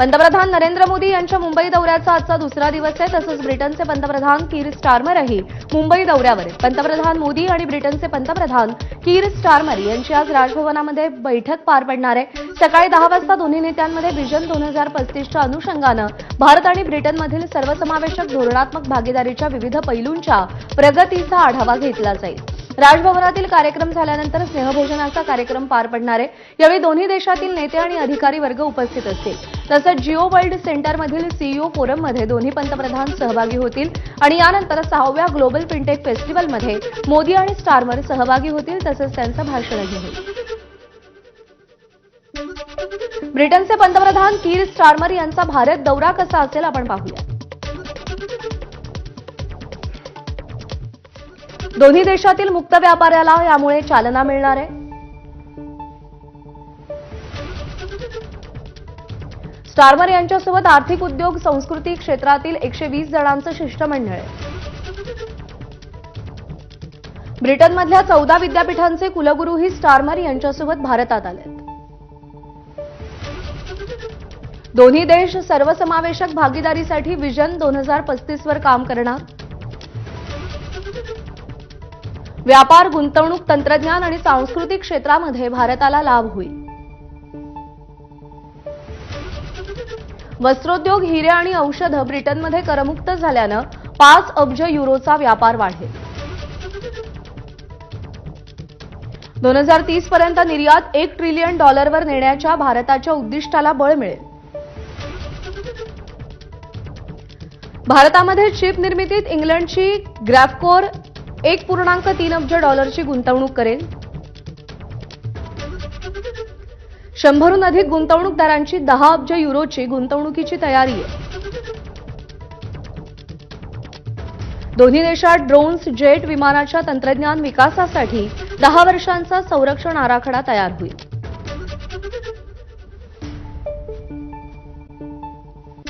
पंतप्रधान नरेंद्र मोदी यांच्या मुंबई दौऱ्याचा आजचा दुसरा दिवस आहे. तसंच ब्रिटनचे पंतप्रधान कीर स्टार्मरही मुंबई दौऱ्यावर आहेत. पंतप्रधान मोदी आणि ब्रिटनचे पंतप्रधान कीर स्टार्मर यांची आज राजभवनामध्ये बैठक पार पडणार आहे. सकाळी दहा वाजता दोन्ही नेत्यांमध्ये विजन दोन हजार पस्तीसच्या अनुषंगानं भारत आणि ब्रिटनमधील सर्वसमावेशक धोरणात्मक भागीदारीच्या विविध पैलूंच्या प्रगतीचा आढावा घेतला जाईल. राजभवनातील कार्यक्रम झाल्यानंतर स्नेहभोजनाचा कार्यक्रम पार पडणार आहे. यावेळी दोन्ही देशातील नेते आणि अधिकारी वर्ग उपस्थित असतील. तसंच जिओ वर्ल्ड सेंटरमधील सीईओ फोरममध्ये दोन्ही पंतप्रधान सहभागी होतील आणि यानंतर सहाव्या ग्लोबल फिनटेक फेस्टिवलमध्ये मोदी आणि स्टारमर सहभागी होतील तसंच त्यांचं भाषणही होईल. ब्रिटनचे पंतप्रधान कीर स्टारमर यांचा भारत दौरा कसा असेल आपण पाहूया. दोन्ही देशातील मुक्त व्यापाराला यामुळे चालना मिळणार आहे. स्टारमर यांच्यासोबत आर्थिक उद्योग संस्कृती क्षेत्रातील एकशे वीस जणांचं शिष्टमंडळ आहे. ब्रिटनमधल्या चौदा विद्यापीठांचे कुलगुरूही स्टारमर यांच्यासोबत भारतात आले दोन्ही देश सर्वसमावेशक भागीदारीसाठी विजन दोन हजार पस्तीस वर काम करणार. व्यापार गुंतवणूक तंत्रज्ञान आणि सांस्कृतिक क्षेत्रामध्ये भारताला लाभ होईल. वस्त्रोद्योग हिरे आणि औषधं ब्रिटनमध्ये करमुक्त झाल्यानं पाच अब्ज युरोचा व्यापार वाढेल. दोन हजार तीस पर्यंत निर्यात एक ट्रिलियन डॉलरवर नेण्याच्या भारताच्या उद्दिष्टाला बळ मिळेल. भारतामध्ये चिप निर्मितीत इंग्लंडची ग्रॅफकोर एक पूर्णांक तीन अब्ज डॉलरची गुंतवणूक करेल. शंभरहून अधिक गुंतवणूकदारांची दहा अब्ज युरोची गुंतवणुकीची तयारी आहे. दोन्ही देशात ड्रोन्स जेट विमानाच्या तंत्रज्ञान विकासासाठी दहा वर्षांचा संरक्षण आराखडा तयार होईल.